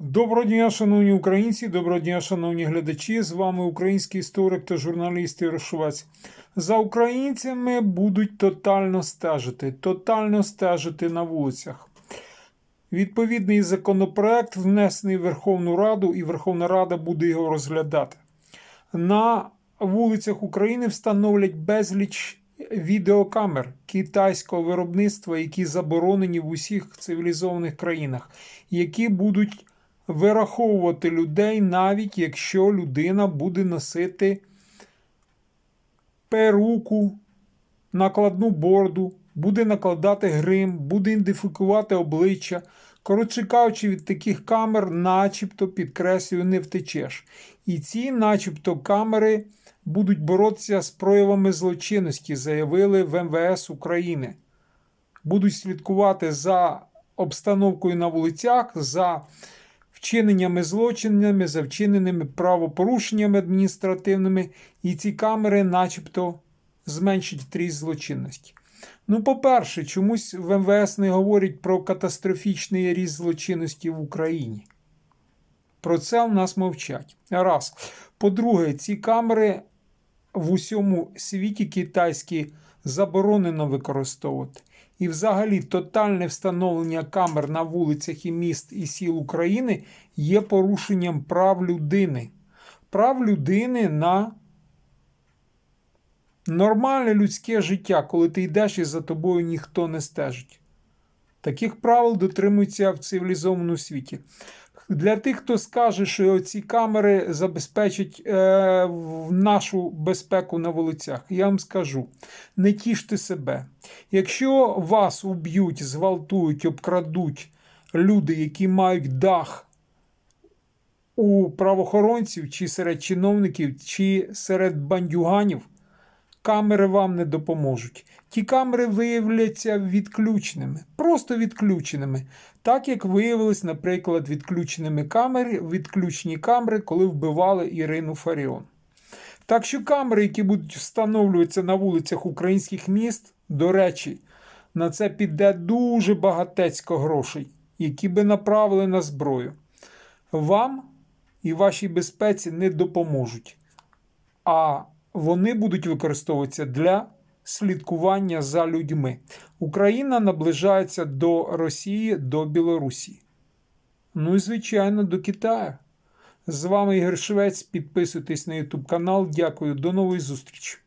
Доброго дня, шановні українці, доброго дня, шановні глядачі. З вами український історик та журналіст Ярошовець. За українцями будуть тотально стежити, тотально стежити на вулицях. Відповідний законопроект внесений в Верховну Раду, і Верховна Рада буде його розглядати. На вулицях України встановлять безліч відеокамер китайського виробництва, які заборонені в усіх цивілізованих країнах, які будуть вираховувати людей, навіть якщо людина буде носити перуку, накладну борду, буде накладати грим, буде ідентифікувати обличчя. Коротше кажучи, від таких камер, начебто, підкреслюю, не втечеш. І ці, начебто, камери будуть боротися з проявами злочинності, заявили в МВС України. Будуть слідкувати за обстановкою на вулицях, за вчиненнями злочинами, за вчиненими правопорушеннями адміністративними, і ці камери, начебто, зменшать трість злочинності. Ну, по-перше, чомусь в МВС не говорять про катастрофічний ріст злочинності в Україні. Про це в нас мовчать. Раз. По-друге, ці камери в усьому світі китайські заборонено використовувати. І, взагалі, тотальне встановлення камер на вулицях і міст і сіл України є порушенням прав людини. Прав людини на нормальне людське життя, коли ти йдеш і за тобою ніхто не стежить. Таких правил дотримуються в цивілізованому світі. Для тих, хто скаже, що ці камери забезпечать е, нашу безпеку на вулицях, я вам скажу: не тіште себе. Якщо вас уб'ють, зґвалтують, обкрадуть люди, які мають дах у правоохоронців, чи серед чиновників, чи серед бандюганів, камери вам не допоможуть. Ті камери виявляться відключеними, просто відключеними. Так як виявилось, наприклад, відключеними камери, відключені камери, коли вбивали Ірину Фаріон. Так що камери, які будуть встановлюватися на вулицях українських міст, до речі, на це піде дуже багатецько грошей, які би направили на зброю. Вам і вашій безпеці не допоможуть. А вони будуть використовуватися для слідкування за людьми. Україна наближається до Росії, до Білорусі. Ну і, звичайно, до Китаю. З вами Ігор Швець. Підписуйтесь на YouTube канал. Дякую, до нової зустрічі.